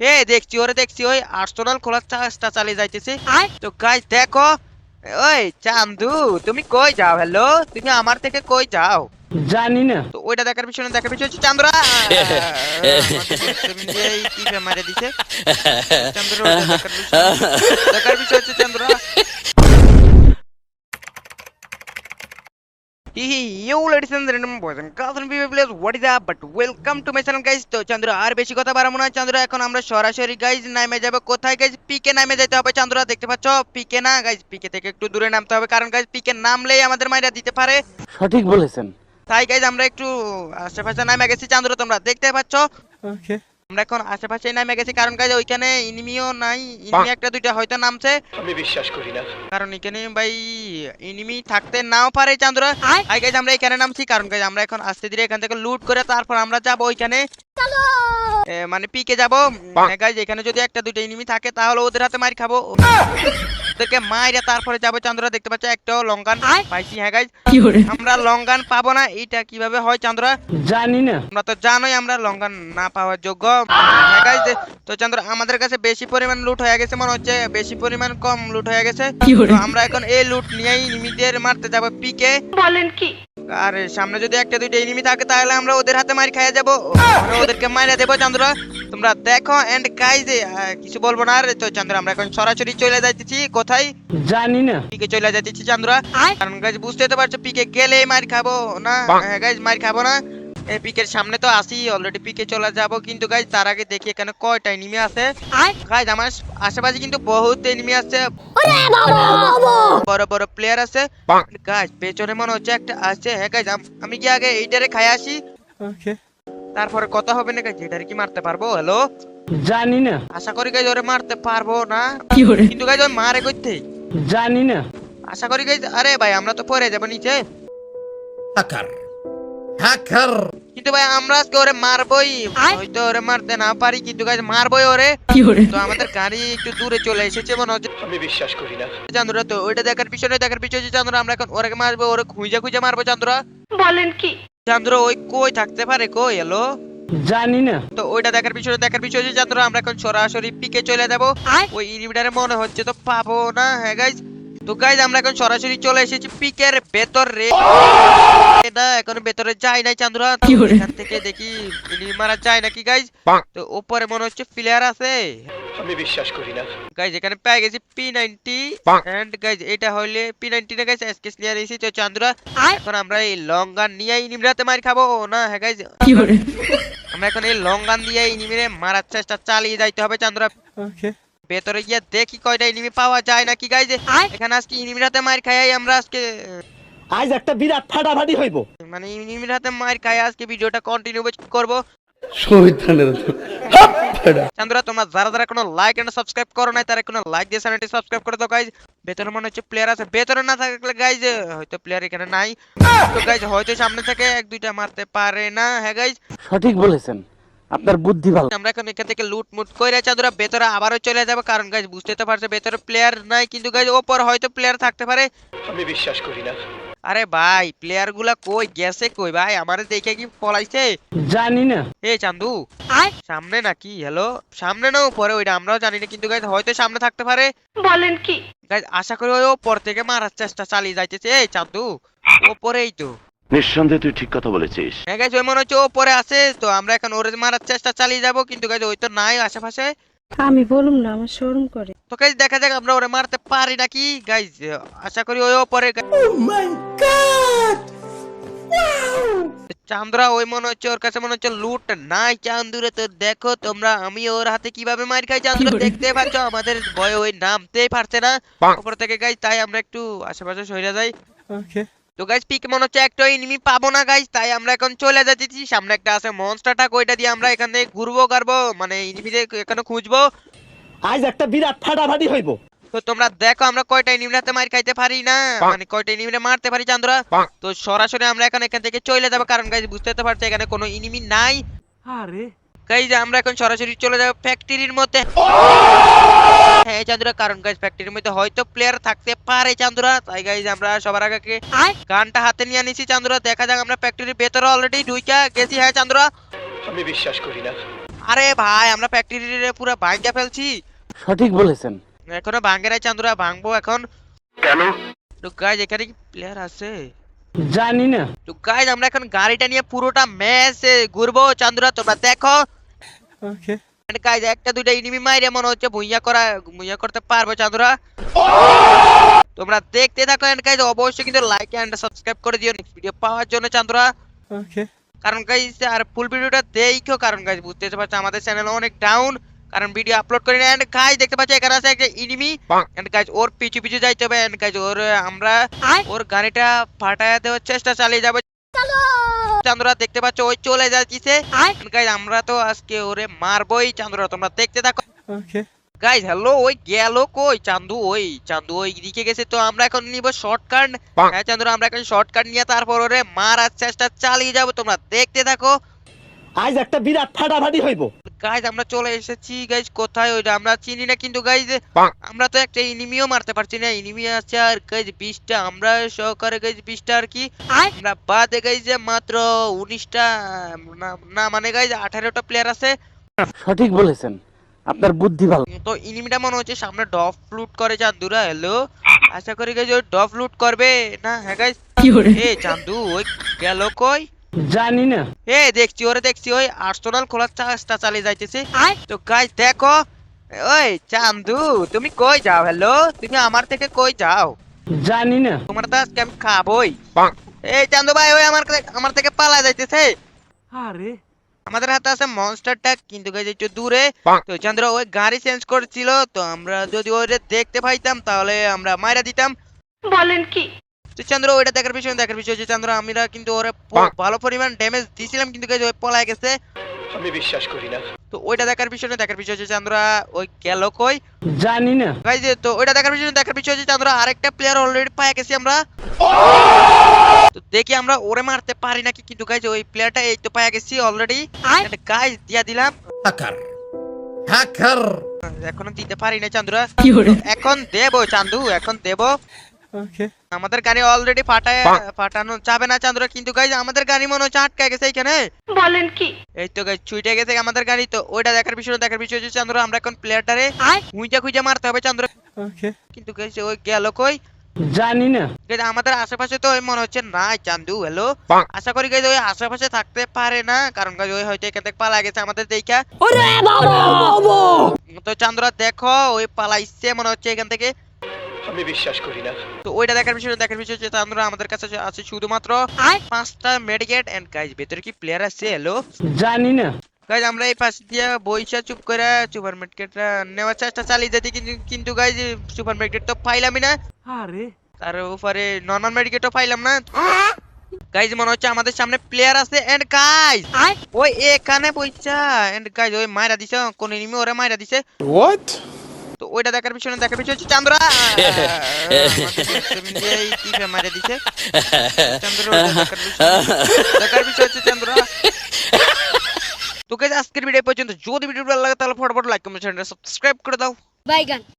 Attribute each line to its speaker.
Speaker 1: এ দেখছি ওরে দেখছি ওই আর্সেনাল খোলার চেষ্টা চালিয়ে যাইতেছে। তো গাইজ দেখো ওই চান্দু তুমি কই যাও? হ্যালো তুমি আমার থেকে কই যাও?
Speaker 2: জানি না।
Speaker 1: তো ওইটা দেখার পিছনে দেখার পিছনে হচ্ছে চান্দ্রা। মারে দিছে। চান্দ্র দেখার পিছনে- দেখার হচ্ছে Chandra. Yo ladies and gentlemen, boys and girls and people, players, what is up? But welcome to my channel guys. তো চন্দ্র আর বেশি কথা বাড়াবো না চন্দ্র এখন আমরা সরাসরি গাইজ নামে যাব। কোথায় গাইজ পিকে নামে যেতে হবে চন্দ্র দেখতে পাচ্ছ? পিকে না গাইজ পিকে থেকে একটু দূরে নামতে হবে কারণ গাইজ পিকে নামলেই আমাদের মাইরা দিতে পারে।
Speaker 2: সঠিক বলেছেন।
Speaker 1: তাই গাইজ আমরা একটু আশেপাশে নামে গেছি চান্দ্র তোমরা দেখতে পাচ্ছ।
Speaker 2: ওকে
Speaker 1: আমরা এখন আশেপাশে নামে গেছি কারণ গাইজ ওইখানে ইনিমিও নাই ইনিমি একটা দুইটা হয়তো নামছে।
Speaker 3: আমি বিশ্বাস করি না।
Speaker 1: কারণ এখানে ভাই ইনিমি থাকতে নাও পারে চান্দ্র। আই গাইজ আমরা এখানে নামছি কারণ গাইজ আমরা এখন আস্তে ধীরে এখান থেকে লুট করে তারপর আমরা যাব ওইখানে। মানে পিকে যাব। গাইজ এখানে যদি একটা দুইটা ইনিমি থাকে তাহলে ওদের হাতে মার খাব। ওদেরকে মাইরা তারপরে যাব চান্দ্রা দেখতে পাচ্ছ একটাও লঙ্কান পাইছি হ্যাঁ গাইজ আমরা লঙ্কান পাবো না এটা কীভাবে হয় চান্দ্রা?
Speaker 2: জানি না।
Speaker 1: আমরা তো জানোই আমরা লঙ্কান না পাওয়ার যোগ্য। হ্যাঁ গাইজ তো চন্দ্র আমাদের কাছে বেশি পরিমাণ লুট হয়ে গেছে মনে হচ্ছে। বেশি পরিমাণ কম লুট হয়ে গেছে। তো আমরা এখন এই লুট নিয়েই নিমিদের মারতে যাব পিকে।
Speaker 4: বলেন কি?
Speaker 1: আর সামনে যদি একটা দুইটা এনিমি থাকে তাহলে আমরা ওদের হাতে মার খাইয়ে যাব। ওদেরকে মাইরা দেবো চন্দ্র। তোমরা দেখো এন্ড গাইজ কিছু বলব না। আর তো চন্দ্র আমরা এখন সরাসরি চলে যাইতেছি। কোথায়?
Speaker 2: জানি না।
Speaker 1: পিকে চলে যাইতেছি চান্দুরা। কারণ গাইজ বুঝতে তো পারছ পিকে গেলে মার খাব না? গাইজ মার খাব না। এই পিকের সামনে তো আসি অলরেডি পিকে চলে যাব কিন্তু গাইজ তার আগে দেখি এখানে কয়টা এনিমি আছে। গাইজ আমার আশেপাশে কিন্তু বহুত এনিমি আছে। বড় বড় প্লেয়ার আছে। গাইজ পেছনে মনে হচ্ছে একটা আছে। হ্যাঁ গাইজ আমি কি আগে এইটারে খাই আসি।
Speaker 2: ওকে
Speaker 1: তারপরে কথা হবে না গাইজ এটারে কি মারতে পারব? হ্যালো
Speaker 2: জানি না।
Speaker 1: আশা করি গাইজ ওরে মারতে পারব না। কিন্তু গাইজ ওই মারে করতে
Speaker 2: জানি না।
Speaker 1: আশা করি গাইজ আরে ভাই আমরা তো পরে যাব নিচে।
Speaker 3: হ্যাকার হ্যাকার
Speaker 1: কিন্তু ভাই আমরা আজকে ওরে মারবই। হয়তো ওরে মারতে না পারি কিন্তু গাইজ মারবই ওরে। তো আমাদের গাড়ি একটু দূরে চলে এসেছে মনে হচ্ছে।
Speaker 3: আমি বিশ্বাস করি না।
Speaker 1: চান্দুরা তো ওইটা দেখার পিছনে দেখার পিছনে চান্দুরা আমরা এখন ওরে মারবো ওরে খুঁজে খুঁজে মারবো চান্দুরা।
Speaker 4: বলেন কি?
Speaker 1: চান্দুরা ওই কই থাকতে পারে? কই? এলো
Speaker 2: জানি না।
Speaker 1: তো ওইটা দেখার পিছনে দেখার পিছনে চান্দুরা আমরা এখন সরাসরি পিকে চলে যাব। ওই ইনভিটারে মনে হচ্ছে তো পাবো না হ্যাঁ গাইজ তো গাইজ আমরা এখন সরাসরি চলে এসেছি পিকের ভেতর। এখন ভেতরে যাই নাই চান্দুরা এখান থেকে দেখি মারা যায় নাকি গাইজ তো উপরে মনে হচ্ছে প্লেয়ার আছে।
Speaker 3: আমি বিশ্বাস করি না।
Speaker 1: গাইজ এখানে পেয়ে গেছি পি নাইনটি এন্ড গাইজ এটা হইলে পি নাইনটি না গাইজ এসকে নিয়ে এসেছি তো চান্দুরা এখন আমরা এই লং গান নিয়ে নিমরাতে মার খাব। না হ্যাঁ গাইজ আমরা এখন এই লং গান দিয়ে নিমিরে মারার চেষ্টা চালিয়ে যাইতে হবে চান্দুরা
Speaker 2: ওকে
Speaker 1: ভেতরে গিয়ে দেখি কয়টা এনিমি পাওয়া যায় নাকি গাইজ এখানে আজকে ইনিমির হাতে মার খাই আমরা আজকে
Speaker 2: আজ একটা বিরাট ফাটাফাটি হইব।
Speaker 1: মানে ইনিমির হাতে মার খাই আজকে ভিডিওটা কন্টিনিউ করব। চান্দুরা তোমরা যারা যারা কোনো লাইক এন্ড সাবস্ক্রাইব করো নাই তারা কোনো লাইক দিয়ে চ্যানেলটি সাবস্ক্রাইব করে দাও গাইজ ভেতরে মনে হচ্ছে প্লেয়ার আছে ভেতরে না থাকলে গাইজ হয়তো প্লেয়ার এখানে নাই। তো গাইজ হয়তো সামনে থেকে এক দুইটা মারতে পারে না হ্যাঁ গাইজ
Speaker 2: সঠিক বলেছেন। আপনার বুদ্ধি ভালো।
Speaker 1: আমরা এখন এখান থেকে লুট মুট করে চাঁদুরা ভেতরে আবারও চলে যাবে। কারণ গাইজ বুঝতে তো পারছে ভেতরে প্লেয়ার নাই কিন্তু গাইজ ওপর হয়তো প্লেয়ার থাকতে পারে।
Speaker 3: আমি বিশ্বাস করি না।
Speaker 1: আরে ভাই প্লেয়ারগুলা কই? গেছে কই ভাই? আমারে দেখে কি পলাইছে?
Speaker 2: জানি না।
Speaker 1: এ চান্দু সামনে নাকি? হ্যালো সামনে না উপরে? ওইটা আমরাও জানি না কিন্তু গাইজ হয়তো সামনে থাকতে পারে।
Speaker 4: বলেন কি?
Speaker 1: গাইজ আশা করি ওই ওপর থেকে মারার চেষ্টা চালিয়ে যাইতেছে। এই চান্দু ওপরেই তো।
Speaker 5: নিঃসন্দেহে তুই ঠিক কথা বলেছিস।
Speaker 1: হ্যাঁ গাইজ ওই মনে হচ্ছে ওপরে আছে তো আমরা এখন ওরে মারার চেষ্টা চালিয়ে যাব কিন্তু গাইজ ওই তো নাই আশেপাশে।
Speaker 6: আমি বলুম না আমার শোরুম করে।
Speaker 1: তো গাইজ দেখা যাক আমরা ওরে মারতে পারি নাকি। গাইজ আশা করি ওই ওপরে চান্দরা ওই মনে হচ্ছে ওর কাছে মনে হচ্ছে লুট নাই। চান্দুরে তো দেখো তোমরা আমি ওর হাতে কীভাবে মার খাই? চান্দুরা দেখতে পাচ্ছ আমাদের ভয় ওই নামতেই পারছে না। উপর থেকে গাইজ তাই আমরা একটু আশেপাশে সরে যাই।
Speaker 2: ওকে
Speaker 1: তো গাইজ পিক মনে হচ্ছে একটা এনিমি পাবো না গাইজ তাই আমরা এখন চলে যাচ্ছি। সামনে একটা আছে মনস্টার টাক ওইটা দিয়ে আমরা এখান থেকে ঘুরবো গারবো মানে এনিমিদের এখানে খুঁজবো।
Speaker 2: আজ একটা বিরাট ফাটাফাটি হইব।
Speaker 1: তো তোমরা দেখো আমরা কয়টা নিমরাতে মার খাইতে পারি না? মানে কয়টা মারতে পারি চান্দরা? তো সরাসরি আমরা এখন এখান থেকে চলে যাব কারণ গাইজ বুঝতে তো পারছি এখানে কোনো ইনিমি নাই।
Speaker 2: আরে।
Speaker 1: গাইজ আমরা এখন সরাসরি চলে যাব ফ্যাক্টরির মধ্যে। হ্যাঁ চান্দুরা কারণ গাইজ ফ্যাক্টরির মধ্যে হয়তো প্লেয়ার থাকতে পারে চান্দুরা। তাই গাইজ আমরা সবার আগে গানটা হাতে নিয়ে নিছি চান্দুরা। দেখা যাক আমরা ফ্যাক্টরির ভেতরে অলরেডি ঢুইকা গেছি হ্যাঁ চান্দুরা?
Speaker 3: আমি বিশ্বাস করি না।
Speaker 1: আরে ভাই আমরা ফ্যাক্টরি পুরো ভাঙ্গা ফেলছি।
Speaker 2: সঠিক বলেছেন।
Speaker 1: এখনও ভাঙ্গে নাই চান্দুরা ভাঙবো এখন।
Speaker 5: কেন?
Speaker 1: তো গাইজ এখানে কি প্লেয়ার আছে?
Speaker 2: জানি না।
Speaker 1: তো গাইজ আমরা এখন গাড়িটা নিয়ে পুরোটা ম্যাচ ঘুরবো। চান্দুরা তোমরা দেখো। গাইজ একটা দুইটা ইনিমি মাইরে মনে হচ্ছে ভুইয়া করা ভুইয়া করতে পারব চান্দুরা তোমরা দেখতে থাকো এন্ড গাইজ অবশ্যই কিন্তু লাইক এন্ড সাবস্ক্রাইব করে দিও। নেক্সট ভিডিও পাওয়ার জন্য চান্দুরা কারণ গাইজ আর ফুল ভিডিওটা দেখো কারণ গাইজ বুঝতে পারছ আমাদের চ্যানেল অনেক ডাউন কারণ ভিডিও আপলোড করি না। এন্ড গাইজ দেখতে পাচ্ছ এখানে আছে একটা ইনিমি এন্ড গাইজ ওর পিছু পিছু যাইতে হবে। এন্ড গাইজ ওর আমরা ওর গাড়িটা ফাটায় দেওয়ার চেষ্টা চালিয়ে যাবে। চান্দরা দেখতে পাচ্ছ ওই চলে যাচ্ছে গাইজ আমরা তো আজকে ওরে মারবোই চান্দরা তোমরা দেখতে থাকো। গাইজ হ্যালো ওই গেল কই? চান্দু ওই চান্দু ওই দিকে গেছে তো আমরা এখন নিব শর্টকাট হ্যাঁ চান্দুরা আমরা এখন শর্টকাট নিয়ে তারপর ওরে মারার চেষ্টা চালিয়ে যাব তোমরা দেখতে থাকো।
Speaker 2: আজ একটা বিরাট ফাটাফাটি হইব।
Speaker 1: গাইজ আমরা চলে এসেছি গাইজ কোথায় ওইটা আমরা চিনি না কিন্তু গাইজ আমরা তো একটা ইনিমিও মারতে পারছি না। ইনিমি আছে আর গাইজ বিশটা আমরা সহকারে গাইজ বিশটা আর কি? আমরা বাদে গাইজ মাত্র উনিশটা না- মানে গাইজ আঠারোটা প্লেয়ার আছে।
Speaker 2: সঠিক বলেছেন। আপনার বুদ্ধি ভালো।
Speaker 1: তো ইনিমিটা মনে হচ্ছে সামনে ডফ লুট করে চান্দুরা হ্যালো আশা করি গাইজ ওই ডফ লুট করবে। না হ্যাঁ গাইজ এ চান্দু ওই গেল কই?
Speaker 2: জানি না।
Speaker 1: এ দেখছি ওরে দেখছি ওই আর্সেনাল খোলার চেষ্টা চালিয়ে যাইতেছে। তো গাইজ দেখো ওই চান্দু তুমি কই যাও? হ্যালো তুমি আমার থেকে কই যাও?
Speaker 2: জানি না।
Speaker 1: তোমার তো আজকে আমি খাবই। এই চান্দু ভাই ওই আমার আমার থেকে পালা যাইতেছে।
Speaker 2: আরে।
Speaker 1: আমাদের হাতে আছে মনস্টার মনস্টারটা কিন্তু গাইজ একটু দূরে। তো চন্দ্র ওই গাড়ি চেঞ্জ করছিল তো আমরা যদি ওরে দেখতে পাইতাম তাহলে আমরা মাইরা দিতাম।
Speaker 4: বলেন কি?
Speaker 1: তো চন্দ্র ওইটা দেখার বিষয় দেখার বিষয় হচ্ছে চন্দ্র আমরা কিন্তু ওরে ভালো পরিমাণ ড্যামেজ দিছিলাম কিন্তু গাইজ ওই পলায় গেছে।
Speaker 3: আমি বিশ্বাস করি না।
Speaker 1: তো ওইটা দেখার বিষয় দেখার বিষয় হচ্ছে চন্দ্র ওই গেল কই?
Speaker 2: জানি না।
Speaker 1: গাইজ তো ওইটা দেখার বিষয় দেখার বিষয় হচ্ছে চন্দ্র আরেকটা প্লেয়ার অলরেডি পায়ে গেছি আমরা। তো দেখি আমরা ওরে মারতে পারি নাকি কিন্তু গাইজ ওই প্লেয়ারটা এই তো পায়ে গেছি অলরেডি গাইজ দিয়া দিলাম।
Speaker 3: হ্যাকার হ্যাকার
Speaker 1: এখনও দিতে পারি না চান্দুরা। এখন দেব চান্দু এখন দেব। আমাদের গাড়ি অলরেডি ফাটায় ফাটানো যাবে না চান্দুরা কিন্তু গাইজ আমাদের গাড়ি মনে হচ্ছে আটকায় গেছে এখানে
Speaker 4: বলেন কি?
Speaker 1: এই তো গাইজ ছুটে গেছে আমাদের গাড়ি তো ওইটা দেখার বিষয় দেখার বিষয় হচ্ছে চান্দুরা আমরা এখন প্লেয়ারটারে খুঁজা খুঁজা মারতে হবে চান্দুরা কিন্তু গাইজ ওই গেল কই?
Speaker 2: জানি না।
Speaker 1: আমাদের আশেপাশে তো ওই মনে হচ্ছে নাই চান্দু হ্যালো আশা করি গাইজ ওই আশেপাশে থাকতে পারে না কারণ গাইজ ওই হয়তো এখান থেকে পালা গেছে আমাদের দেখা। তো চান্দুরা দেখো ওই পালাইছে মনে হচ্ছে এখান থেকে।
Speaker 3: আমি বিশ্বাস করি না।
Speaker 1: তো ওইটা দেখার বিষয় দেখার বিষয় আমাদের কাছে আছে শুধুমাত্র পাঁচটা মেডিকেট এন্ড গাইজ ভেতরে কি প্লেয়ার আছে? হ্যালো
Speaker 2: জানি না।
Speaker 1: গাইজ আমরা এই পাশ দিয়ে বইসা চুপ করে সুপার মার্কেটটা নেওয়ার চেষ্টা চালিয়ে যেতে কিন্তু গাইজ সুপার মার্কেট তো পাইলামই না।
Speaker 2: আরে।
Speaker 1: তার উপরে নর্মাল মেডিকেটও পাইলাম না। গাইজ মনে হচ্ছে আমাদের সামনে প্লেয়ার আছে এন্ড গাইজ ওই এখানে বইসা। এন্ড গাইজ ওই মাইরা দিছে কোন এনিমি ওরে মাইরা দিছে।
Speaker 3: হোয়াট
Speaker 1: তো ওইটা দেখার পিছনে দেখার পিছনে হচ্ছে চান্দ্রা টিপে দিছে চন্দ্র দেখার পিছনে- হচ্ছে চন্দ্রা তো গাইজ আজকের ভিডিও পর্যন্ত। যদি ভিডিও ভালো লাগে তাহলে ফটাফট লাইক কমেন্ট সাবস্ক্রাইব করে দাও।
Speaker 7: বাইগান